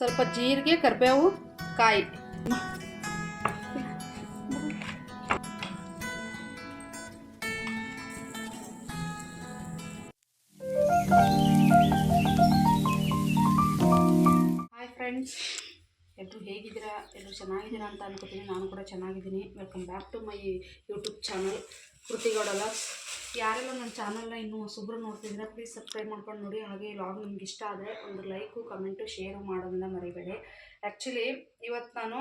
ಸ್ವಲ್ಪ ಜೀರಿಗೆ, ಕರಿಬೇವು, ಕಾಯಿ. ಹಾಯ್ ಫ್ರೆಂಡ್ಸ್ ಎಲ್ಲರೂ ಹೇಗಿದ್ದೀರಾ? ಎಲ್ಲರೂ ಚೆನ್ನಾಗಿದ್ದೀರಾ ಅಂತ ಅನ್ಕೋತೀನಿ. ನಾನು ಕೂಡ ಚೆನ್ನಾಗಿದ್ದೀನಿ. Welcome back to my YouTube channel Kriti Gowda logs ಯಾರೆಲ್ಲ ನನ್ನ ಚಾನಲ್ನ ಇನ್ನೂ ಹೊಸಬ್ರು ನೋಡ್ತಿದ್ರೆ ಪ್ಲೀಸ್ ಸಬ್ಸ್ಕ್ರೈಬ್ ಮಾಡ್ಕೊಂಡು ನೋಡಿ. ಹಾಗೆ ಲಾಗ್ ನಿಮ್ಗೆ ಇಷ್ಟ ಆದರೆ ಒಂದು ಲೈಕು ಕಮೆಂಟು ಶೇರು ಮಾಡೋದನ್ನ ಮರಿಬೇಡಿ. ಆ್ಯಕ್ಚುಲಿ ಇವತ್ತು ನಾನು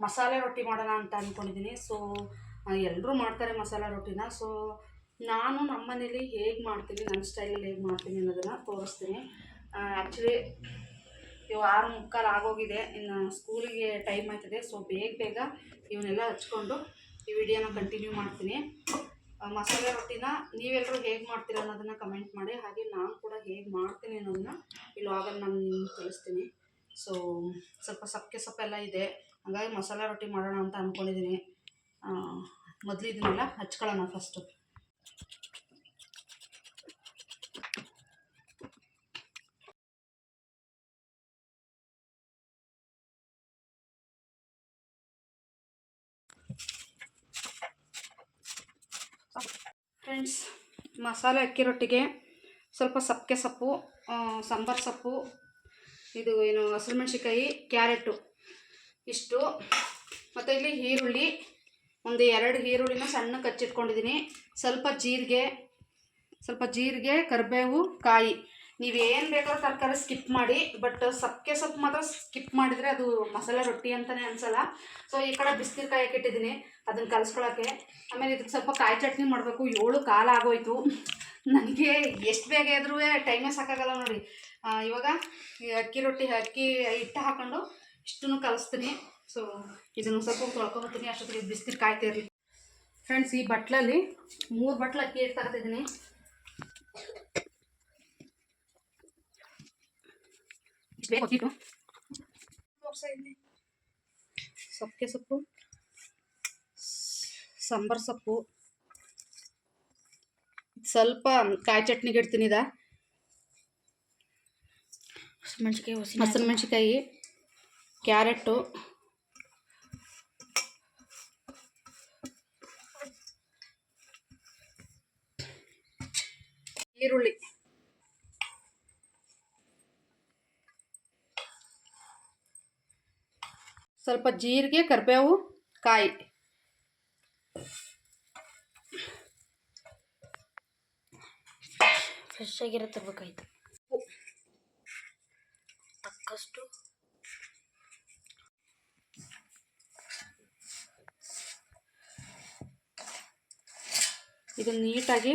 ಮಸಾಲೆ ರೊಟ್ಟಿ ಮಾಡೋಣ ಅಂತ ಅಂದ್ಕೊಂಡಿದ್ದೀನಿ ಸೊ ಎಲ್ಲರೂ ಮಾಡ್ತಾರೆ ಮಸಾಲೆ ರೊಟ್ಟಿನ. ಸೊ ನಾನು ನಮ್ಮ ಮನೇಲಿ ಹೇಗೆ ಮಾಡ್ತೀನಿ ನನ್ನ ಸ್ಟೈಲಲ್ಲಿ ಹೇಗೆ ಮಾಡ್ತೀನಿ ಅನ್ನೋದನ್ನು ತೋರಿಸ್ತೀನಿ. ಆ್ಯಕ್ಚುಲಿ ಇವು ಆರು ಮುಕ್ಕಾಲು ಆಗೋಗಿದೆ. ಇನ್ನು ಸ್ಕೂಲಿಗೆ ಟೈಮ್ ಆಯ್ತದೆ. ಸೊ ಬೇಗ ಬೇಗ ಇವನ್ನೆಲ್ಲ ಹಚ್ಕೊಂಡು ಈ ವಿಡಿಯೋನ ಕಂಟಿನ್ಯೂ ಮಾಡ್ತೀನಿ. ಮಸಾಲೆ ರೊಟ್ಟಿನ ನೀವೆಲ್ಲರೂ ಹೇಗೆ ಮಾಡ್ತೀರ ಅನ್ನೋದನ್ನು ಕಮೆಂಟ್ ಮಾಡಿ. ಹಾಗೆ ನಾನು ಕೂಡ ಹೇಗೆ ಮಾಡ್ತೀನಿ ಅನ್ನೋದನ್ನ ಲಾಗಲ್ಲಿ ನಾನು ತಿಳಿಸ್ತೀನಿ. ಸೊ ಸ್ವಲ್ಪ ಸಪ್ಪೆ ಸೊಪ್ಪೆಲ್ಲ ಇದೆ. ಹಾಗಾಗಿ ಮಸಾಲೆ ರೊಟ್ಟಿ ಮಾಡೋಣ ಅಂತ ಅಂದ್ಕೊಂಡಿದ್ದೀನಿ ಮೊದಲು ಇದನ್ನೆಲ್ಲ ಹಚ್ಕೊಳ್ಳೋಣ ಫಸ್ಟು ಫ್ರೆಂಡ್ಸ್, ಮಸಾಲೆ ಅಕ್ಕಿ ರೊಟ್ಟಿಗೆ, ಸ್ವಲ್ಪ ಸಪ್ಪೆ ಸೊಪ್ಪು ಸಾಂಬಾರ್ ಸೊಪ್ಪು, ಇದು ಏನು ಹಸಿರು ಮೆಣಸಿಕಾಯಿ ಕ್ಯಾರೆಟು ಇಷ್ಟು. ಮತ್ತು ಇಲ್ಲಿ ಈರುಳ್ಳಿ, ಒಂದು ಎರಡು ಈರುಳ್ಳಿನ ಸಣ್ಣ ಕಚ್ಚಿಟ್ಕೊಂಡಿದ್ದೀನಿ. ಸ್ವಲ್ಪ ಜೀರಿಗೆ ಸ್ವಲ್ಪ ಜೀರಿಗೆ, ಕರಿಬೇವು, ಕಾಯಿ. ನೀವೇನು ಬೇಕಾದ್ರೂ ತರಕಾರಿ ಸ್ಕಿಪ್ ಮಾಡಿ ಬಟ್ ಸಪ್ಕೆ ಸೊಪ್ಪು ಮಾತ್ರ ಸ್ಕಿಪ್ ಮಾಡಿದರೆ ಅದು ಮಸಾಲೆ ರೊಟ್ಟಿ ಅಂತಲೇ ಅನ್ಸಲ್ಲ. ಸೊ ಈ ಕಡೆ ಬಿಸಿನೀರ್ಕಾಯಿ ಹಾಕಿಟ್ಟಿದ್ದೀನಿ, ಅದನ್ನು ಕಲಿಸ್ಕೊಳಕ್ಕೆ. ಆಮೇಲೆ ಇದಕ್ಕೆ ಸ್ವಲ್ಪ ಕಾಯಿ ಚಟ್ನಿ ಮಾಡಬೇಕು. ಏಳು ಕಾಲ ಆಗೋಯ್ತು. ನನಗೆ ಎಷ್ಟು ಬೇಗ ಇದ್ರೂ ಟೈಮೇ ಸಾಕಾಗಲ್ಲ ನೋಡಿ. ಇವಾಗ ಅಕ್ಕಿ ರೊಟ್ಟಿ, ಅಕ್ಕಿ ಹಿಟ್ಟು ಹಾಕೊಂಡು ಇಷ್ಟನ್ನು ಕಲಿಸ್ತೀನಿ. ಸೊ ಇದನ್ನು ಸ್ವಲ್ಪ ತೊಳ್ಕೊಬತ್ತೀನಿ, ಅಷ್ಟೊತ್ತಿಗೆ ಬಿಸಿನೀರು ಕಾಯ್ತಿರಲಿ ಫ್ರೆಂಡ್ಸ್ ಈ ಬಟ್ಲಲ್ಲಿ ಮೂರು ಬಟ್ಲು ಅಕ್ಕಿ ಹಿಟ್ಟು ತಗೋತಿದ್ದೀನಿ ಇಷ್ಟು ಬೇಕು ಅಕ್ಕಿಟ್ಟು ಸೊಪ್ಪೆ ಸೊಪ್ಪು ಸಾಂಬಾರ್ ಸೊಪ್ಪು. ಸ್ವಲ್ಪ ಕಾಯಿ ಚಟ್ನಿಗೆ ಇಡ್ತೀನಿ ಇದ. ಮೆಣಸಿನ್ಕಾಯಿ ಹೊಸಿ ಹಸಿರು ಮೆಣಸಿಕಾಯಿ ಕ್ಯಾರೆಟು ಈರುಳ್ಳಿ. ಸ್ವಲ್ಪ ಜೀರಿಗೆ ಕರಿಬೇವು ಕಾಯಿ. ಫ್ರೆಶ್ ಆಗಿರೋ ತರಬೇಕಾಯ್ತು. ತಕ್ಕಷ್ಟು. ಇದನ್ನು ನೀಟಾಗಿ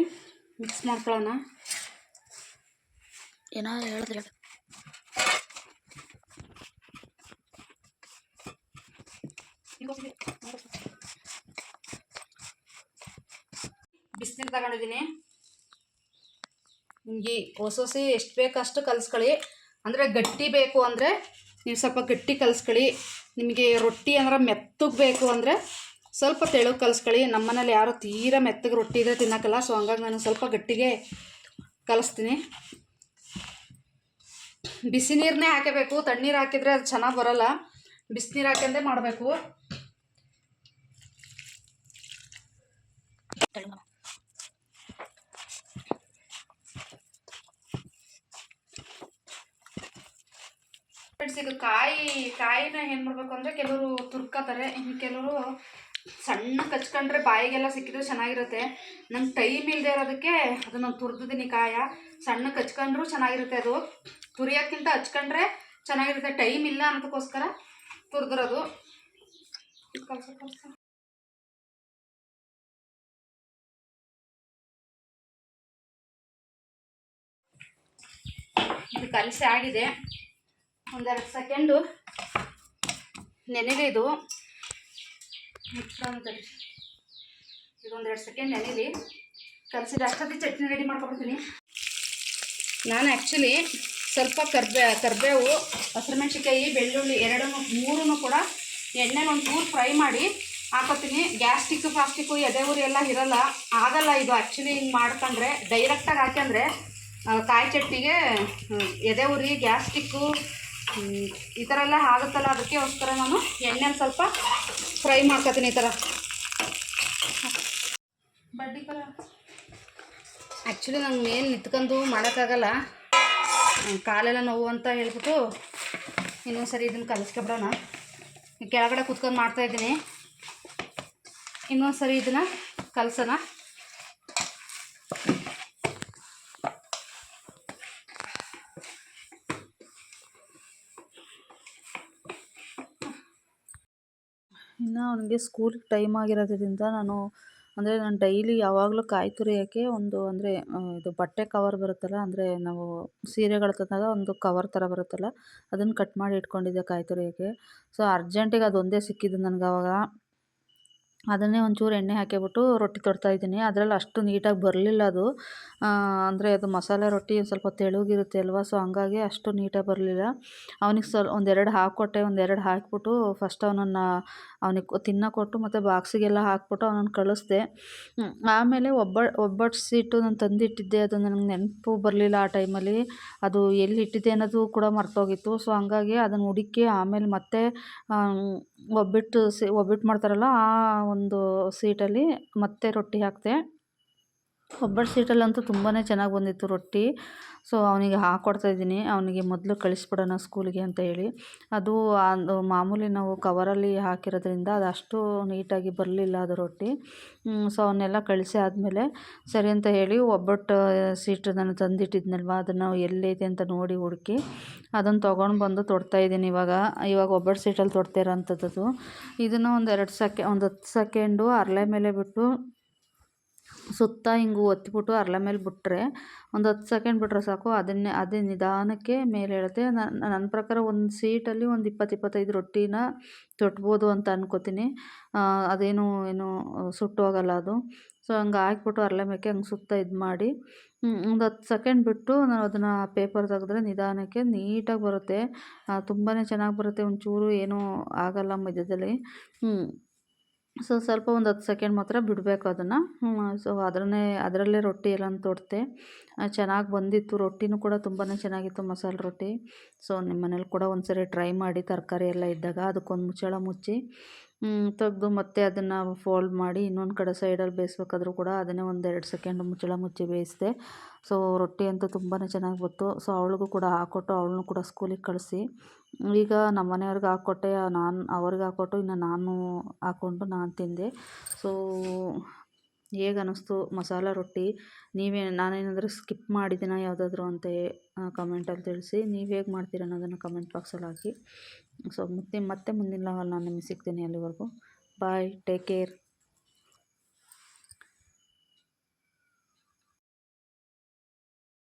ಮಿಕ್ಸ್ ಮಾಡ್ಕೊಳ್ಳೋಣ. ಏನಾದ್ರು ಹೇಳಿದ್ರೆ. ಬಿಸಿನೀರು ತಗೊಂಡಿದ್ದೀನಿ. ನಿಮಗೆ ಹೊಸ ಹೊಸಿ ಎಷ್ಟು ಬೇಕು ಅಷ್ಟು ಕಲಿಸ್ಕೊಳ್ಳಿ. ಅಂದರೆ ಗಟ್ಟಿ ಬೇಕು ಅಂದರೆ ನೀವು ಸ್ವಲ್ಪ ಗಟ್ಟಿ ಕಲಿಸ್ಕೊಳ್ಳಿ. ನಿಮಗೆ ರೊಟ್ಟಿ ಅಂದ್ರೆ ಮೆತ್ತಗೆ ಬೇಕು ಅಂದರೆ ಸ್ವಲ್ಪ ತೆಳು ಕಲಿಸ್ಕೊಳ್ಳಿ. ನಮ್ಮನೇಲಿ ಯಾರು ತೀರಾ ಮೆತ್ತಗೆ ರೊಟ್ಟಿ ಇದ್ರೆ ತಿನ್ನೋಕ್ಕಲ್ಲ ಸೊ ಹಂಗಾಗಿ ನಾನು ಸ್ವಲ್ಪ ಗಟ್ಟಿಗೆ ಕಲಿಸ್ತೀನಿ. ಬಿಸಿ ನೀರನ್ನೇ ಹಾಕಬೇಕು ತಣ್ಣೀರು ಹಾಕಿದರೆ ಅದು ಚೆನ್ನಾಗಿ ಬರೋಲ್ಲ. ಬಿಸಿನೀರು ಹಾಕಂದೇ ಮಾಡಬೇಕು. ಇದು ಕಾಯಿ, ಕಾಯಿನ ಏನು ಮಾಡಬೇಕು ಅಂದರೆ ಕೆಲವರು ತುರ್ಕೋತಾರೆ. ಇನ್ನು ಕೆಲವರು ಸಣ್ಣ ಕಚ್ಕೊಂಡ್ರೆ ಬಾಯಿಗೆಲ್ಲ ಸಿಕ್ಕಿದ್ರೆ ಚೆನ್ನಾಗಿರುತ್ತೆ. ನಂಗೆ ಟೈಮ್ ಇಲ್ಲದೆ ಇರೋದಕ್ಕೆ ಅದನ್ನು ತುರ್ದಿದ್ದೀನಿ ಕಾಯ. ಸಣ್ಣ ಕಚ್ಕೊಂಡ್ರೂ ಚೆನ್ನಾಗಿರುತ್ತೆ ಅದು. ತುರಿಯೋಕ್ಕಿಂತ ಹಚ್ಕೊಂಡ್ರೆ ಚೆನ್ನಾಗಿರುತ್ತೆ. ಟೈಮ್ ಇಲ್ಲ ಅನ್ನೋದಕ್ಕೋಸ್ಕರ ತುರಿದಿರೋದು. ಕಲ್ಸ ಕಲ್ಸ ಇದು ಕಲಸಿ ಆಗಿದೆ. ಒಂದೆರಡು ಸೆಕೆಂಡು ನೆನೆಲಿ ಇದು. ಇದೊಂದೆರಡು ಸೆಕೆಂಡ್ ನೆನೆಲಿ. ಕಲಸಿದ ಅಷ್ಟೊತ್ತಿಗೆ ಚಟ್ನಿ ರೆಡಿ ಮಾಡ್ಕೊಬಿಡ್ತೀನಿ. ನಾನು ಆ್ಯಕ್ಚುಲಿ ಸ್ವಲ್ಪ ಕರ್ಬೇ ಕರಿಬೇವು ಹಸಿರುಮೆಣ್ಸಿಕಾಯಿ ಬೆಳ್ಳುಳ್ಳಿ ಎರಡನ್ನು ಮೂರನ್ನು ಕೂಡ ಎಣ್ಣೆನ ಒಂದು ಚೂರು ಫ್ರೈ ಮಾಡಿ ಹಾಕೋತೀನಿ. ಗ್ಯಾಸ್ಟಿಕ್ಕು ಪ್ಲಾಸ್ಟಿಕ್ಕು ಎದೆ ಉರಿ ಎಲ್ಲ ಇರಲ್ಲ. ಆಗಲ್ಲ ಇದು ಆ್ಯಕ್ಚುಲಿ ಹಿಂಗೆ ಮಾಡ್ಕೊಂಡ್ರೆ. ಡೈರೆಕ್ಟಾಗಿ ಹಾಕ್ಯಂದ್ರೆ ಆ, ಕಾಯಿ ಚಟ್ನಿಗೆ ಎದೆ ಉರಿ ಗ್ಯಾಸ್ಟಿಕ್ಕು ಈ ಥರ ಎಲ್ಲ ಆಗುತ್ತಲ್ಲ ಅದಕ್ಕೋಸ್ಕರ ನಾನು ಎಣ್ಣೆ ಸ್ವಲ್ಪ ಫ್ರೈ ಮಾಡ್ಕೊತೀನಿ ಈ ಥರ ಬಡ್ಡಿ ಕಲ. ಆ್ಯಕ್ಚುಲಿ ನಂಗೆ ಮೇನ್ ನಿಂತ್ಕೊಂಡು ಮಾಡೋಕ್ಕಾಗಲ್ಲ. ಕಾಲೆಲ್ಲ ನೋವು ಅಂತ ಹೇಳ್ಬಿಟ್ಟು ಇನ್ನೊಂದು ಸರಿ ಇದನ್ನು ಕಲಿಸ್ಕೊಬಿಡೋಣ. ಕೆಳಗಡೆ ಕುತ್ಕೊಂಡು ಮಾಡ್ತಾಯಿದ್ದೀನಿ ಇನ್ನೊಂದು ಸರಿ ಇದನ್ನು ಕಲಸೋಣ. ಅವನಿಗೆ ಸ್ಕೂಲ್ ಟೈಮ್ ಆಗಿರೋದ್ರಿಂದ ನಾನು ಅಂದರೆ ನಾನು ಡೈಲಿ ಯಾವಾಗಲೂ ಕಾಯಿ ತುರಿಯೋಕ್ಕೆ ಒಂದು ಅಂದರೆ ಇದು ಬಟ್ಟೆ ಕವರ್ ಬರುತ್ತಲ್ಲ, ಅಂದರೆ ನಾವು ಸೀರೆಗಳು ತಂದಾಗ ಒಂದು ಕವರ್ ಥರ ಬರುತ್ತಲ್ಲ, ಅದನ್ನು ಕಟ್ ಮಾಡಿ ಇಟ್ಕೊಂಡಿದ್ದೆ ಕಾಯಿ ತುರಿಯೋಕ್ಕೆ. ಸೊ ಅರ್ಜೆಂಟಿಗೆ ಅದೊಂದೇ ಸಿಕ್ಕಿದ್ದು ನನಗೆ ಆವಾಗ ಅದನ್ನೇ ಒಂಚೂರು ಎಣ್ಣೆ ಹಾಕಿಬಿಟ್ಟು ರೊಟ್ಟಿ ತೊಡ್ತಾಯಿದ್ದೀನಿ ಅದ್ರಲ್ಲಿ ಅಷ್ಟು ನೀಟಾಗಿ ಬರಲಿಲ್ಲ ಅದು. ಅಂದರೆ ಅದು ಮಸಾಲೆ ರೊಟ್ಟಿ ಸ್ವಲ್ಪ ತೆಳುಗಿರುತ್ತೆ ಅಲ್ವಾ? ಸೊ ಹಂಗಾಗಿ ಅಷ್ಟು ನೀಟಾಗಿ ಬರಲಿಲ್ಲ. ಅವ್ನಿಗೆ ಸ್ವಲ್ಪ ಒಂದೆರಡು ಹಾಕ್ಕೊಟ್ಟೆ ಒಂದೆರಡು ಹಾಕಿಬಿಟ್ಟು ಫಸ್ಟ್ ಅವನನ್ನು ಅವನಿಗೆ ತಿನ್ನೋಕೆ ಕೊಟ್ಟು ಮತ್ತು ಬಾಕ್ಸಿಗೆಲ್ಲ ಹಾಕ್ಬಿಟ್ಟು ಅವನನ್ನು ಕಳಿಸ್ದೆ. ಆಮೇಲೆ ಒಬ್ಬ ಒಬ್ಬಟ್ಟು ನಾನು ತಂದಿಟ್ಟಿದ್ದೆ. ಅದು ನನಗೆ ನೆನಪು ಬರಲಿಲ್ಲ ಆ ಟೈಮಲ್ಲಿ. ಅದು ಎಲ್ಲಿ ಇಟ್ಟಿದ್ದೆ ಅನ್ನೋದು ಕೂಡ ಮರ್ತೋಗಿತ್ತು. ಸೊ ಹಂಗಾಗಿ ಅದನ್ನು ಹುಡುಕಿ ಆಮೇಲೆ ಮತ್ತೆ ಒಬ್ಬಟ್ಟು ಸಿ ಒಬ್ಬಟ್ಟು ಮಾಡ್ತಾರಲ್ಲ ಆ ಒಂದು ಸೀಟಲ್ಲಿ ಮತ್ತೆ ರೊಟ್ಟಿ ಹಾಕಿದೆ ಒಬ್ಬಟ್ಟು ಸೀಟಲ್ಲಂತೂ ತುಂಬಾ ಚೆನ್ನಾಗಿ ಬಂದಿತ್ತು ರೊಟ್ಟಿ. ಸೊ ಅವನಿಗೆ ಹಾಕ್ಕೊಡ್ತಾಯಿದ್ದೀನಿ ಅವನಿಗೆ ಮೊದಲು ಕಳಿಸ್ಬಿಡೋಣ ಸ್ಕೂಲಿಗೆ ಅಂತ ಹೇಳಿ. ಅದು ಅದು ಮಾಮೂಲಿ ನಾವು ಕವರಲ್ಲಿ ಹಾಕಿರೋದ್ರಿಂದ ಅದು ಅಷ್ಟು ನೀಟಾಗಿ ಬರಲಿಲ್ಲ ಅದು ರೊಟ್ಟಿ. ಸೊ ಅವನ್ನೆಲ್ಲ ಕಳಿಸಿ ಆದಮೇಲೆ ಸರಿ ಅಂತ ಹೇಳಿ ಒಬ್ಬಟ್ಟು ಸೀಟ್ ನಾನು ತಂದಿಟ್ಟಿದ್ನಲ್ವ, ಅದನ್ನು ಎಲ್ಲೈತೆ ಅಂತ ನೋಡಿ ಹುಡುಕಿ ಅದನ್ನು ತೊಗೊಂಡು ಬಂದು ತೊಡ್ತಾಯಿದ್ದೀನಿ ಇವಾಗ. ಇವಾಗ ಒಬ್ಬಟ್ಟು ಸೀಟಲ್ಲಿ ತೊಡ್ತಾ ಇರೋಂಥದ್ದು ಇದನ್ನು ಒಂದು ಎರಡು ಸೆಕೆ, ಒಂದು ಹತ್ತು ಸೆಕೆಂಡು ಅರಳೆ ಮೇಲೆ ಬಿಟ್ಟು ಸುತ್ತ ಹಿಂಗೆ ಒತ್ತಿಬಿಟ್ಟು ಅರಳ ಮೇಲೆ ಬಿಟ್ರೆ ಒಂದು ಹತ್ತು ಸೆಕೆಂಡ್ ಬಿಟ್ಟರೆ ಸಾಕು. ಅದನ್ನೇ, ಅದೇ ನಿಧಾನಕ್ಕೆ ಮೇಲೆ ಹೇಳುತ್ತೆ. ನನ್ನ ನನ್ನ ಪ್ರಕಾರ ಒಂದು ಸೀಟಲ್ಲಿ ಒಂದು ಇಪ್ಪತ್ತು ಇಪ್ಪತ್ತೈದು ರೊಟ್ಟಿನ ತೊಟ್ಬೋದು ಅಂತ ಅನ್ಕೋತೀನಿ. ಅದೇನು, ಏನು ಸುಟ್ಟು ಹೋಗಲ್ಲ ಅದು. ಸೊ, ಹಂಗೆ ಹಾಕ್ಬಿಟ್ಟು ಅರಳೆ ಮೇಕೆ ಹಂಗೆ ಸುತ್ತ ಇದು ಮಾಡಿ ಒಂದು ಹತ್ತು ಸೆಕೆಂಡ್ ಬಿಟ್ಟು ನಾನು ಅದನ್ನು ಪೇಪರ್ ತೆಗೆದ್ರೆ ನಿಧಾನಕ್ಕೆ ನೀಟಾಗಿ ಬರುತ್ತೆ. ತುಂಬಾ ಚೆನ್ನಾಗಿ ಬರುತ್ತೆ. ಒಂಚೂರು ಏನೂ ಆಗಲ್ಲ ಮಧ್ಯದಲ್ಲಿ. ಸೊ ಸ್ವಲ್ಪ ಒಂದು ಹತ್ತು ಸೆಕೆಂಡ್ ಮಾತ್ರ ಬಿಡಬೇಕು ಅದನ್ನು. ಸೊ ಅದರನ್ನೇ ಅದರಲ್ಲೇ ರೊಟ್ಟಿ ಎಲ್ಲ ತೊಡ್ತೆ. ಚೆನ್ನಾಗಿ ಬಂದಿತ್ತು. ರೊಟ್ಟಿನೂ ಕೂಡ ತುಂಬಾ ಚೆನ್ನಾಗಿತ್ತು, ಮಸಾಲೆ ರೊಟ್ಟಿ. ಸೊ ನಿಮ್ಮ ಮನೇಲಿ ಕೂಡ ಒಂದು ಸರಿ ಟ್ರೈ ಮಾಡಿ, ತರಕಾರಿ ಎಲ್ಲ ಇದ್ದಾಗ ಅದಕ್ಕೊಂದು ಮುಚ್ಚಳ ಮುಚ್ಚಿ. ತೆಗ್ದು ಮತ್ತೆ ಅದನ್ನು ಫೋಲ್ಡ್ ಮಾಡಿ ಇನ್ನೊಂದು ಕಡೆ ಸೈಡಲ್ಲಿ ಬೇಯಿಸ್ಬೇಕಾದ್ರೂ ಕೂಡ ಅದನ್ನೇ ಒಂದೆರಡು ಸೆಕೆಂಡ್ ಮುಚ್ಚಳ ಮುಚ್ಚಿ ಬೇಯಿಸಿದೆ. ಸೊ ರೊಟ್ಟಿ ಅಂತೂ ತುಂಬಾ ಚೆನ್ನಾಗಿ ಬಂತು. ಸೊ ಅವಳಿಗೂ ಕೂಡ ಹಾಕ್ಕೊಟ್ಟು ಅವಳನ್ನೂ ಕೂಡ ಸ್ಕೂಲಿಗೆ ಕಳಿಸಿ. ಈಗ ನಮ್ಮ ಮನೆಯವ್ರಿಗೆ ಹಾಕ್ಕೊಟ್ಟೆ ನಾನು ಅವ್ರಿಗೆ ಹಾಕ್ಕೊಟ್ಟು ಇನ್ನು ನಾನು ಹಾಕ್ಕೊಂಡು ನಾನು ತಿಂದೆ. ಸೊ ಹೇಗೆ ಅನ್ನಿಸ್ತು ಮಸಾಲ ರೊಟ್ಟಿ? ನೀವೇ ನಾನೇನಾದರೂ ಸ್ಕಿಪ್ ಮಾಡಿದ್ದೀನಾ ಯಾವುದಾದ್ರೂ ಅಂತ ಕಮೆಂಟಲ್ಲಿ ತಿಳಿಸಿ. ನೀವು ಹೇಗೆ ಮಾಡ್ತೀರ ಅನ್ನೋದನ್ನು ಕಮೆಂಟ್ ಬಾಕ್ಸಲ್ಲಿ ಹಾಕಿ. ಸೊ ಮತ್ತೆ ಮತ್ತೆ ಮುಂದಿನ ನಾನು ನಿಮಗೆ ಸಿಗ್ತೀನಿ ಅಲ್ಲಿವರೆಗೂ. Bye take care